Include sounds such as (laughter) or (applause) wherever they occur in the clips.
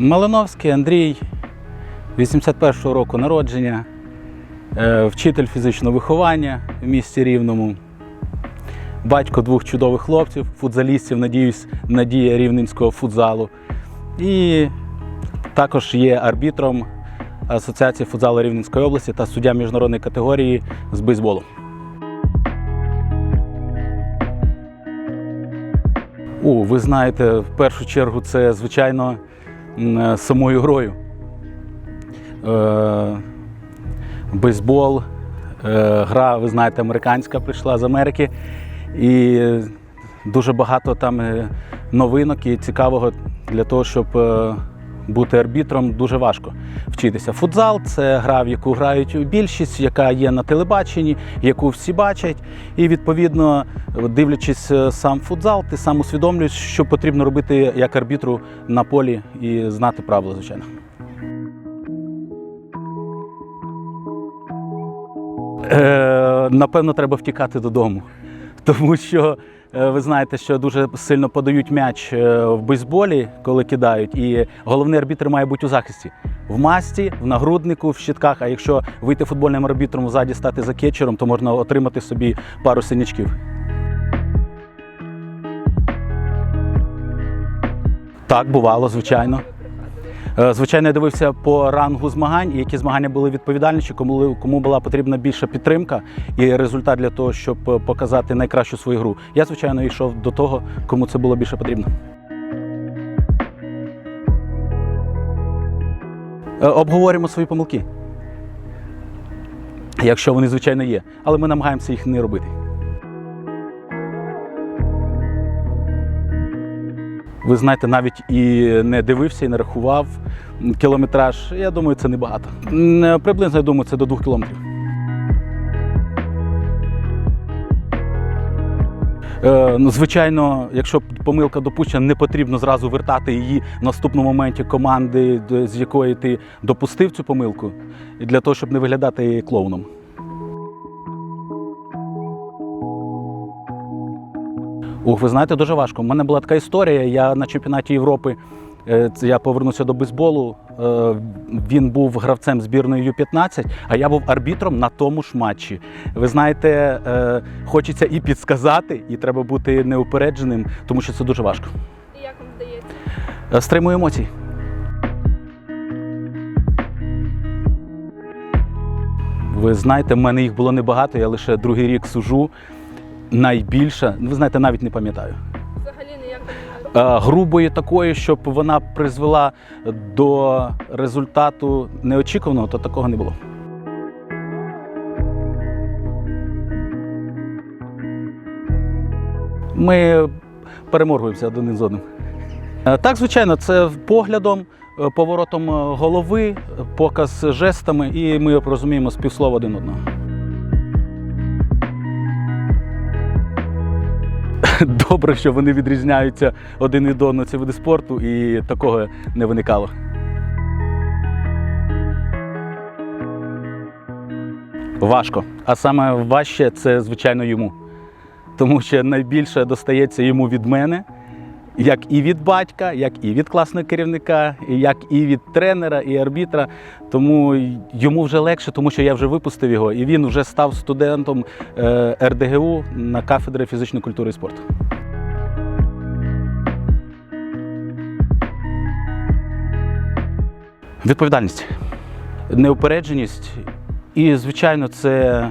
Малиновський Андрій, 81-го року народження, е, вчитель фізичного виховання в місті Рівному, батько двох чудових хлопців, футзалістів, надіюсь, надія рівненського футзалу. І також є арбітром Асоціації футзалу Рівненської області та суддя міжнародної категорії з бейсболу. О, ви знаєте, в першу чергу це, звичайно, самою грою. Е, бейсбол, е, гра, ви знаєте, американська прийшла з Америки. І дуже багато там е, новинок і цікавого для того, щоб е, бути арбітром, дуже важко вчитися. Футзал це гра, в яку грають більшість, яка є на телебаченні, яку всі бачать. І відповідно, дивлячись е, сам футзал, ти сам усвідомлюєш, що потрібно робити як арбітру на полі і знати правила, звичайно. Е, напевно, треба втікати додому. Тому що е, ви знаєте, що дуже сильно подають м'яч е, в бейсболі, коли кидають, і головний арбітр має бути у захисті. В масті, в нагруднику, в щитках. А якщо вийти футбольним арбітром ззаді стати за кетчером, то можна отримати собі пару синячків. Так, бувало, звичайно. Е, Звичайно, я дивився по рангу змагань, які змагання були відповідальніші, кому, кому була потрібна більша підтримка і результат для того, щоб е, показати найкращу свою гру. Я, звичайно, йшов до того, кому це було більше потрібно. Е, Обговорюємо свої помилки. Якщо вони, звичайно, є. Але ми намагаємося їх не робити. Ви знаєте, навіть і не дивився, і не рахував кілометраж. Я думаю, це небагато. Е, Приблизно, я думаю, це до двох кілометрів. Е, ну, звичайно, якщо помилка допущена, не потрібно зразу вертати її в наступному моменті команди, з якої ти допустив цю помилку, для того, щоб не виглядати клоуном. Ух, ви знаєте, дуже важко. У мене була така історія. Я на чемпіонаті Європи. е, Я повернувся до бейсболу. е, Він був гравцем збірної Ю-15, а я був арбітром на тому ж матчі. Ви знаєте, е, хочеться і підсказати, і треба бути неупередженим, тому що це дуже важко. І як вам здається? Е, Стримую емоції. Ви знаєте, в мене їх було небагато, я лише другий рік сужу. Найбільше, ви знаєте, навіть не пам'ятаю. Взагалі ніяк не Е, грубої такої, щоб вона призвела до результату неочікуваного, то такого не було. Ми переморгуємося один з одним. Е, Так, звичайно, це поглядом, е, поворотом голови, показ жестами, і ми розуміємо співслово один одного. (laughs) Добре, що вони відрізняються один від одного ці види спорту, і такого не виникало. Важко. А саме важче це, звичайно, йому. Тому що найбільше достається йому від мене, як і від батька, як і від класного керівника, як і від тренера, і арбітра. Тому йому вже легше, тому що я вже випустив його, і він вже став студентом е, РДГУ на кафедрі фізичної культури і спорту. Відповідальність, неупередженість, і, звичайно, це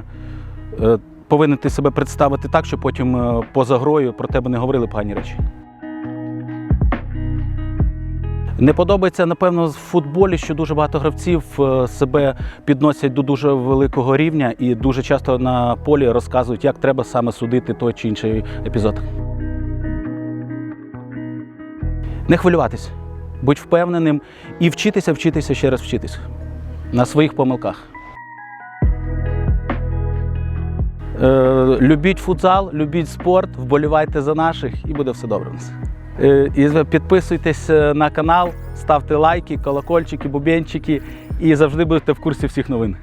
е, повинен ти себе представити так, щоб потім е, поза грою про тебе не говорили погані речі. Не подобається, напевно, в футболі, що дуже багато гравців е, себе підносять до дуже великого рівня і дуже часто на полі розказують, як треба саме судити той чи інший епізод. Не хвилюватися, будь впевненим і вчитися, вчитися, ще раз вчитися на своїх помилках. Е, любіть футзал, любіть спорт, вболівайте за наших і буде все добре у нас. Е, І підписуйтесь е, на канал, ставте лайки, колокольчики, бубенчики і завжди будете в курсі всіх новин.